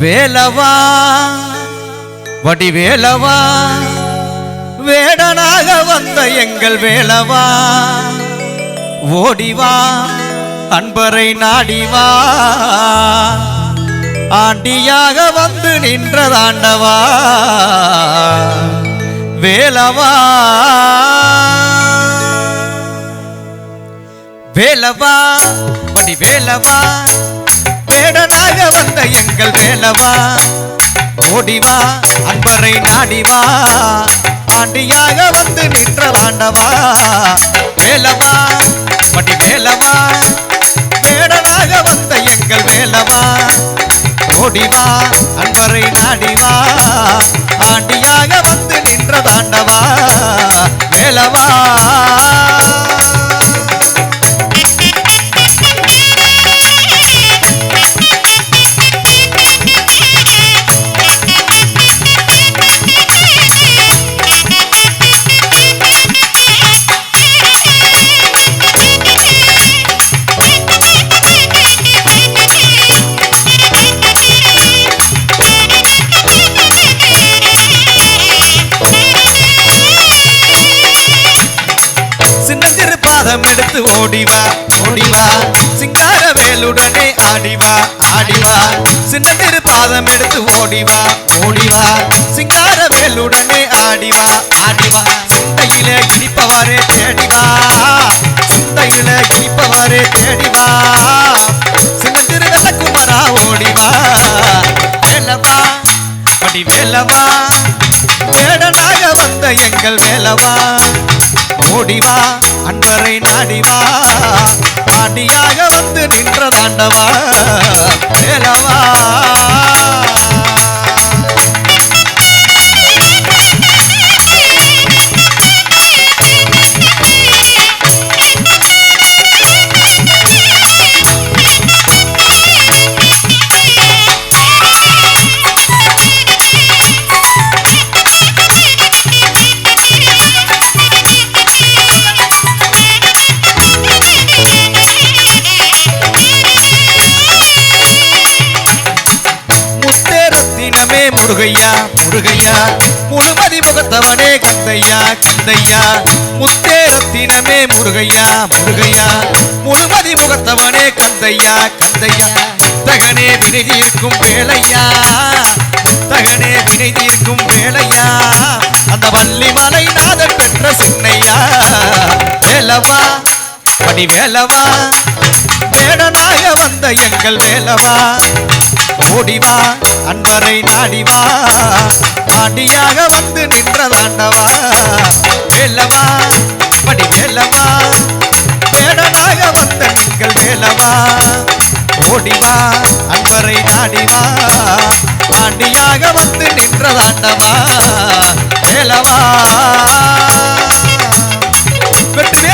வேலவா வடிவேலவா வேடனாக வந்த எங்கள் வேலவா ஓடிவா அன்பரை நாடிவா. ஆண்டியாக வந்து நின்றதாண்டவா வேலவா. வேலவா வடிவேலவா வேடனாக வந்த எங்கள் வேலவா? ஓடிவா அன்பரை நாடிவா பாண்டியாக வந்து நின்ற நின்றதாண்டவா வேலவா படி வேலவா? வேடனாக வந்த எங்கள் வேலவா? ஓடிவா அன்பரை நாடிவா ஆண்டியாக வந்து நின்றதாண்டவா வேலவா பாதம் எடுத்து ஓடிவா ஓடிவா. சிங்கார வேலுடனே ஆடிவா ஆடிவா. சின்ன சின்னஞ்சிறு பாதம் எடுத்து ஓடிவா ஓடிவா. சிங்கார வேலுடனே ஆடிவா ஆடிவா. சிந்தையில இனிப்பவரே தேடிவா. சிந்தையில இனிப்பவரே தேடிவா. சின்னஞ்சிறு வெள்ளக்குமரா ஓடிவா. வேலவா அடி வேலவா. வேடனாக வந்த எங்கள் வேலவா. ஓடிவா. அன்பரை நாடிவா. ஆண்டியாக வந்து நின்ற தாண்டவா. வேலவா கந்தையா முழுமதி முகத்தவனே கந்தையா கந்தையா. முத்தேரத்தினமே முருகையா முருகையா. முழுமதி முகத்தவனே கந்தையா கந்தையா. தகனே வினை தீர்க்கும் வேலையா தகனே வினை தீர்க்கும் வேலையா அந்த வள்ளி மலை நாதன் பெற்ற சின்னையா. வேலவா பணி வேலவா வேடனாக வந்த எங்கள் வேலவா. ஓடிவா. அன்பரை நாடிவா. பாண்டியாக வந்து நின்றதாண்டவா. வேலவா படி வேலவா வேடனாக வந்த நீங்கள் வேலவா ஓடிவா அன்பரை நாடிவா. பாண்டியாக வந்து நின்றதாண்டவா. வேலவா வெற்றி